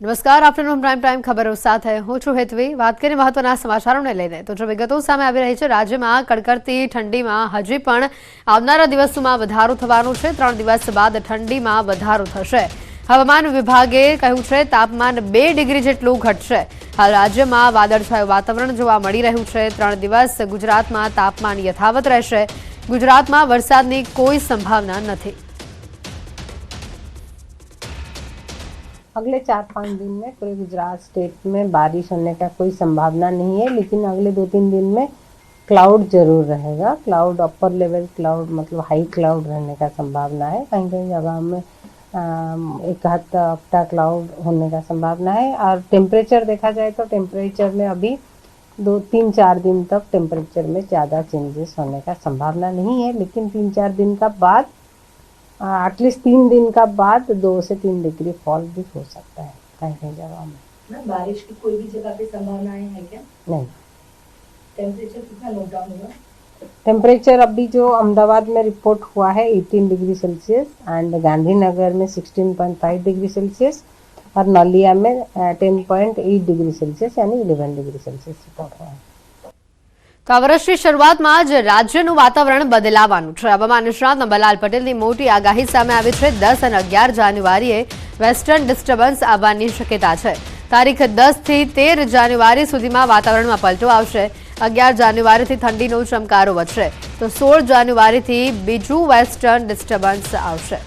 નમસ્કાર afternoon prime time ખબરો સાથે હું છું હેતવી. વાત કરીએ મહત્વના સમાચારોને લઈને, તો જો વિગતો સામે આવી રહી છે, રાજ્યમાં કડકડતી ઠંડીમાં હજી પણ આવનારા દિવસોમાં વધારો થવાનો છે. ત્રણ દિવસ બાદ ઠંડીમાં વધારો થશે. હવામાન વિભાગે કહ્યું છે, તાપમાન બે ડિગ્રી જેટલું ઘટશે. હાલ રાજ્યમાં વાદળછાયું વાતાવરણ જોવા મળી રહ્યું છે. ત્રણ દિવસ ગુજરાતમાં તાપમાન યથાવત રહેશે. ગુજરાતમાં વરસાદની કોઈ સંભાવના નથી. अगले चार पाँच दिन में पूरे गुजरात स्टेट में बारिश होने का कोई संभावना नहीं है, लेकिन अगले दो तीन दिन में क्लाउड ज़रूर रहेगा। क्लाउड अपर लेवल क्लाउड मतलब हाई क्लाउड रहने का संभावना है। कहीं कहीं जगह में एक हाथ अपटा क्लाउड होने का संभावना है। और टेम्परेचर देखा जाए तो टेम्परेचर में अभी दो, तीन, चार दिन तक टेम्परेचर में ज़्यादा चेंजेस होने का संभावना नहीं है, लेकिन तीन, चार दिन का बाद एटलीस्ट तीन दिन का बाद दो से तीन डिग्री फॉल भी हो सकता है कहीं कहीं जगह में। बारिश की कोई भी जगह पे संभावनाएँ हैं क्या? नहीं। टेम्परेचर कितना नोट डाउन हुआ? टेम्परेचर अभी जो अहमदाबाद में रिपोर्ट हुआ है 18 डिग्री सेल्सियस एंड गांधीनगर में 16.5 डिग्री सेल्सियस और नलिया में uh, 10.8 डिग्री सेल्सियस यानी 11 डिग्री सेल्सियस रिपोर्ट हुआ है। તો શરૂઆતમાં જ રાજ્યનું વાતાવરણ બદલાવાનું છે. હવામાન નિષ્ણાત નંબરલાલ પટેલની મોટી આગાહી સામે આવી છે. દસ અને અગિયાર જાન્યુઆરીએ વેસ્ટર્ન ડિસ્ટર્બન્સ આવવાની શક્યતા છે. તારીખ દસથી તેર જાન્યુઆરી સુધીમાં વાતાવરણમાં પલટો આવશે. અગિયાર જાન્યુઆરીથી ઠંડીનો ચમકારો વધશે. તો સોળ જાન્યુઆરીથી બીજું વેસ્ટર્ન ડિસ્ટર્બન્સ આવશે.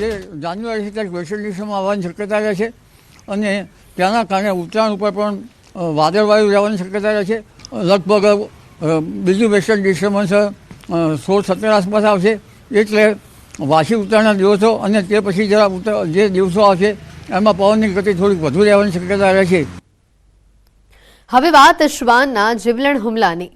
જે જાન્યુઆરીથી વેસ્ટર્ન ડિસ્ટર્બન્સ આવવાની શક્યતા છે. અને તેના કારણે ઉત્તરાયણ ઉપર પણ વાદળવાયુ રહેવાની શક્યતા રહે છે. લગભગ બીજું વેસ્ટર્ન ડિસ્ટર્બન્સ સોળ સત્તર આસપાસ આવશે. એટલે વાસી ઉત્તરાયણના દિવસો અને તે પછી જરા જે દિવસો આવશે, એમાં પવનની ગતિ થોડીક વધુ રહેવાની શક્યતા રહે છે. હવે વાત શ્વાનના જીવલેણ હુમલાની.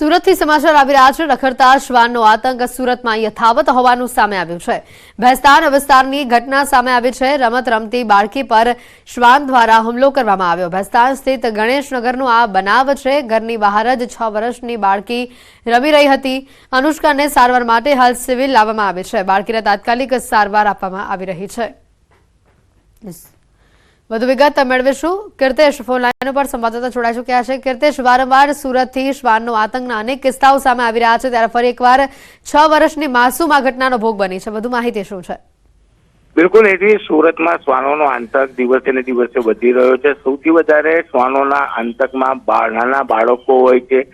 સુરતથી સમાચાર આવી રહ્યા છે. રખડતા શ્વાનનો આતંક સુરતમાં યથાવત હોવાનું સામે આવ્યું છે. ભેસ્તાન વિસ્તારની ઘટના સામે આવી છે. રમત રમતી બાળકી પર શ્વાન દ્વારા હુમલો કરવામાં આવ્યો. ભેસ્તાન સ્થિત ગણેશનગરનો આ બનાવ છે. ઘરની બહાર જ છ વર્ષની બાળકી રમી રહી હતી. અનુષ્કાને સારવાર માટે હાલ સિવિલ લાવવામાં આવી છે. બાળકીને તાત્કાલિક સારવાર આપવામાં આવી રહી છે. વધુ વિગત મેળવીશું. કીર્તેશ ફોન લાઈન ઉપર સંવાદદાતા જોડાઈ ચૂક્યા છે. કીર્તેશ, વારંવાર સુરતથી શ્વાનનો આતંકના અનેક કિસ્સાઓ સામે આવી રહ્યા છે. ત્યારે ફરી એકવાર છ વર્ષની માસૂમ આ ઘટનાનો ભોગ બની છે. વધુ માહિતી શું છે? બિલકુલ, એથી સુરતમાં શ્વાનોનો આતંક દિવસે ને દિવસે વધી રહ્યો છે. સૌથી વધારે શ્વાનોના આતંકમાં નાના બાળકો હોય છે.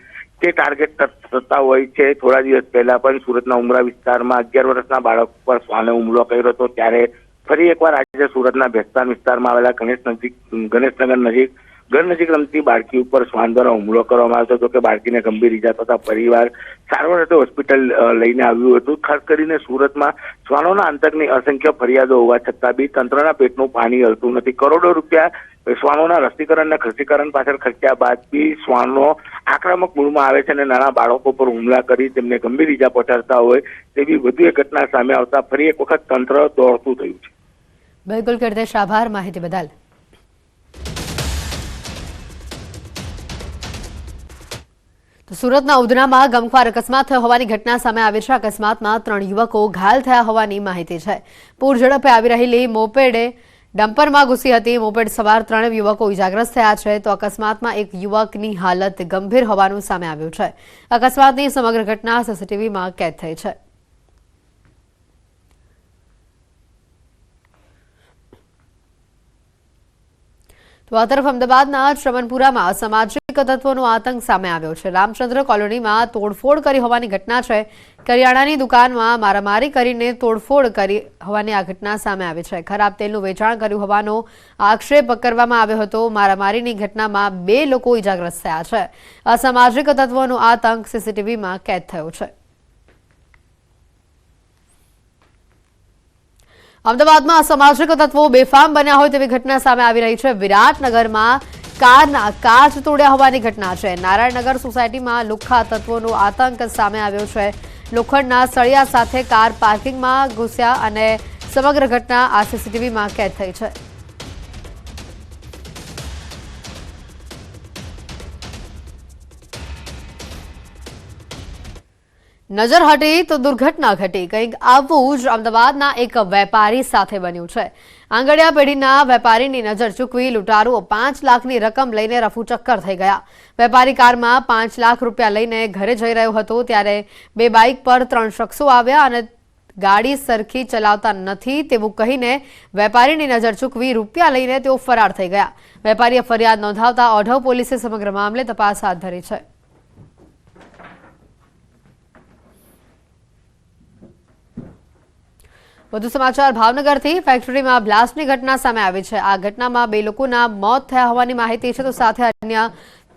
તે ટાર્ગેટ થતા હોય છે. થોડા દિવસ પહેલા પણ સુરતના ઉમરા વિસ્તારમાં અગિયાર વર્ષના બાળક પર શ્વાને હુમલો કર્યો હતો. ત્યારે ફરી એકવાર આજે સુરતના ભેસ્તાન વિસ્તારમાં આવેલા ગણેશ નજીક, ગણેશનગર નજીક ઘર નજીક રમતી બાળકી ઉપર શ્વાન દ્વારા હુમલો કરવામાં આવ્યો હતો કે બાળકીને ગંભીર ઈજા થતા પરિવાર સારવાર અર્થે હોસ્પિટલ લઈને આવ્યું હતું. ખાસ કરીને સુરતમાં શ્વાનોના આતંકની અસંખ્ય ફરિયાદો હોવા છતાં બી તંત્રના પેટનું પાણી હલતું નથી. કરોડો રૂપિયા શ્વાનોના રસીકરણ અને ખસીકરણ પાછળ ખર્ચ્યા બાદ બી શ્વાનો આક્રમક મૂળમાં આવે છે અને નાના બાળકો પર હુમલા કરી તેમને ગંભીર ઈજા પહોંચાડતા હોય તેવી વધુ એક ઘટના સામે આવતા ફરી એક વખત તંત્ર દોડતું થયું છે. બિલકુલ કરદેશ આભાર માહિતી બદલ તો સુરતના ઉધનામાં ગમખ્વાર અકસ્માત થયો હોવાની ઘટના સામે આવી છે અકસ્માતમાં ત્રણ યુવકો ઘાયલ થયા હોવાની માહિતી છે પૂર ઝડપે આવી રહેલી મોપેડે ડમ્પરમાં ઘૂસી હતી મોપેડ સવાર ત્રણેય યુવકો ઇજાગ્રસ્ત થયા છે, તો અકસ્માતમાં એક યુવકની હાલત ગંભીર હોવાનું સામે આવ્યું છે. અકસ્માતની સમગ્ર ઘટના સીસીટીવીમાં કેદ થઈ છે. તો તરફ અમદાવાદના શ્રવણપુરામાં અસામાજિક તત્વોનો આતંક સામે આવ્યો છે. રામચંદ્ર કોલોનીમાં તોડફોડ કરી હોવાની ઘટના છે. કરિયાણાની દુકાનમાં મારામારી કરીને તોડફોડ કરી હોવાની આ ઘટના સામે આવી છે. ખરાબ તેલનું વેચાણ કર્યું હોવાનો આક્ષેપ કરવામાં આવ્યો હતો. મારામારીની ઘટનામાં બે લોકો ઇજાગ્રસ્ત થયા છે. અસામાજિક તત્વોનો આતંક સીસીટીવીમાં કેદ થયો છે. અમદાવાદમાં અસામાજિક તત્વો બેફામ બન્યા હોય તેવી ઘટના સામે આવી રહી છે. વિરાટનગરમાં કારના કાચ તોડ્યા હોવાની ઘટના છે. નારાયણનગર સોસાયટીમાં લુખ્ખા તત્વોનો આતંક સામે આવ્યો છે. લોખંડના સળિયા સાથે કાર પાર્કિંગમાં ઘૂસ્યા અને સમગ્ર ઘટના આ સીસીટીવીમાં કેદ થઈ છે. નજર હટી તો દુર્ઘટના ઘટી. કંઈક આવું જ અમદાવાદના એક વેપારી સાથે બન્યું છે. આંગડિયા પેઢીના વેપારીની નજર ચૂકવી લૂંટારુઓ પાંચ લાખની રકમ લઈને રફુચક્કર થઈ ગયા. વેપારી કારમાં પાંચ લાખ રૂપિયા લઈને ઘરે જઈ રહ્યો હતો ત્યારે બે બાઇક પર ત્રણ શખ્સો આવ્યા અને ગાડી સરખી ચલાવતા નથી તેવું કહીને વેપારીની નજર ચૂકવી રૂપિયા લઈને તેઓ ફરાર થઈ ગયા. વેપારીએ ફરિયાદ નોંધાવતા ઓઢવ પોલીસે સમગ્ર મામલે તપાસ હાથ ધરી છે. વધુ સમાચાર ભાવનગરથી. ફેક્ટરીમાં બ્લાસ્ટની ઘટના સામે આવી છે. આ ઘટનામાં બે લોકોના મોત થયા હોવાની માહિતી છે. તો સાથે અન્ય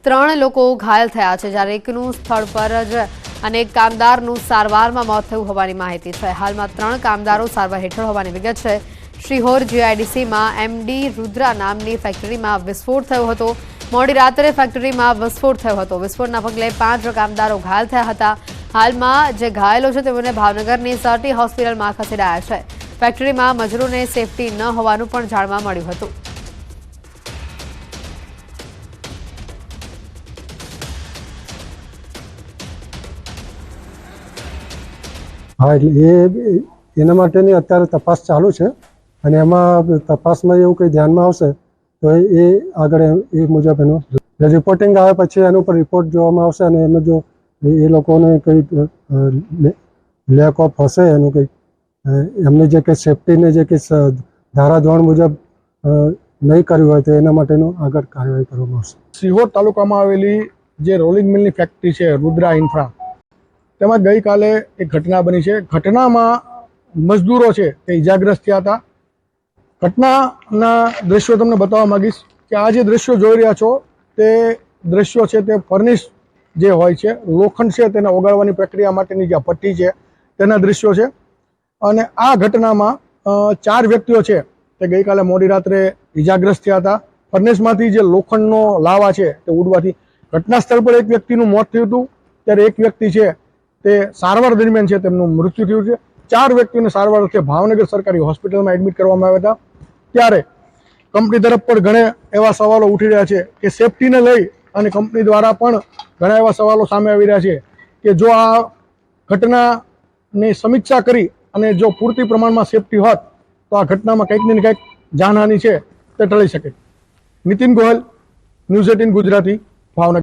ત્રણ લોકો ઘાયલ થયા છે. જ્યારે એકનું સ્થળ પર જ અને એક કામદારનું સારવારમાં મોત થયું હોવાની માહિતી છે. હાલમાં ત્રણ કામદારો સારવાર હેઠળ હોવાની વિગત છે. શ્રીહોર જીઆઈડીસીમાં એમડી રુદ્રા નામની ફેક્ટરીમાં વિસ્ફોટ થયો હતો. મોડી રાત્રે ફેક્ટરીમાં વિસ્ફોટ થયો હતો. વિસ્ફોટના પગલે પાંચ કામદારો ઘાયલ થયા હતા. હાલમાં જે ઘાયલો છે તેઓને ભાવનગરની સર્ટી હોસ્પિટલમાં ખસેડાયા છે. ફેક્ટરીમાં મજૂરોને સેફટી ન હોવાનું પણ જાણવા મળ્યું હતું. હા, એટલે એ એના માટેની અત્યારે તપાસ ચાલુ છે અને એમાં તપાસમાં એવું કંઈ ધ્યાનમાં આવશે તો એ આગળ એ મુજબ એનું રિપોર્ટિંગ આવે પછી એનો પર રિપોર્ટ જોવામાં આવશે અને એમાં જો એ લોકોને કંઈક લેક ઓફ હશે એનું કંઈક એમને જે કંઈ સેફટીને જે કંઈ ધારાધોરણ મુજબ નહીં કર્યું હોય તો એના માટેનું આગળ કાર્યવાહી કરવામાં આવશે. સિહોર તાલુકામાં આવેલી જે રોલિંગ મિલની ફેક્ટરી છે, રુદ્રા ઇન્ફ્રા, તેમાં ગઈકાલે એક ઘટના બની છે. ઘટનામાં મજદૂરો છે તે ઇજાગ્રસ્ત થયા હતા. ઘટનાના દ્રશ્યો તમને બતાવવા માંગીશ કે આ જે દ્રશ્યો જોઈ રહ્યા છો, તે દ્રશ્યો છે તે ફર્નિશ જે હોય છે, લોખંડ છે તેને ઓગાળવાની પ્રક્રિયા માટેની જે પટ્ટી છે, તેના દ્રશ્યો છે. અને આ ઘટનામાં ચાર વ્યક્તિઓ છે. તે ગઈકાલે મોડી રાત્રે ઇજાગ્રસ્ત થયા હતા. ફર્નેસમાંથી જે લોખંડનો લાવા છે, તે ઉડવાથી ઘટના સ્થળ પર એક વ્યક્તિનું મોત થયું હતું. ત્યારે એક વ્યક્તિ છે, તે સારવાર દરમિયાન છે, તેમનું મૃત્યુ થયું છે. ચાર વ્યક્તિને સારવાર અર્થે ભાવનગર સરકારી હોસ્પિટલમાં એડમિટ કરવામાં આવ્યા હતા. ત્યારે કંપની તરફ પણ ઘણા એવા સવાલો ઉઠી રહ્યા છે કે સેફટીને લઈ અને કંપની દ્વારા પણ ઘણા એવા સવાલો સામે આવી રહ્યા છે કે જો આ ઘટનાની સમીક્ષા કરી અને જો પૂરતી પ્રમાણમાં સેફટી હોત, તો આ ઘટનામાં કંઈક ને કંઈક જાનહાની છે તે ટળી શકે. Nitin Goyal, news eighteen Gujarati, Bhavnagar.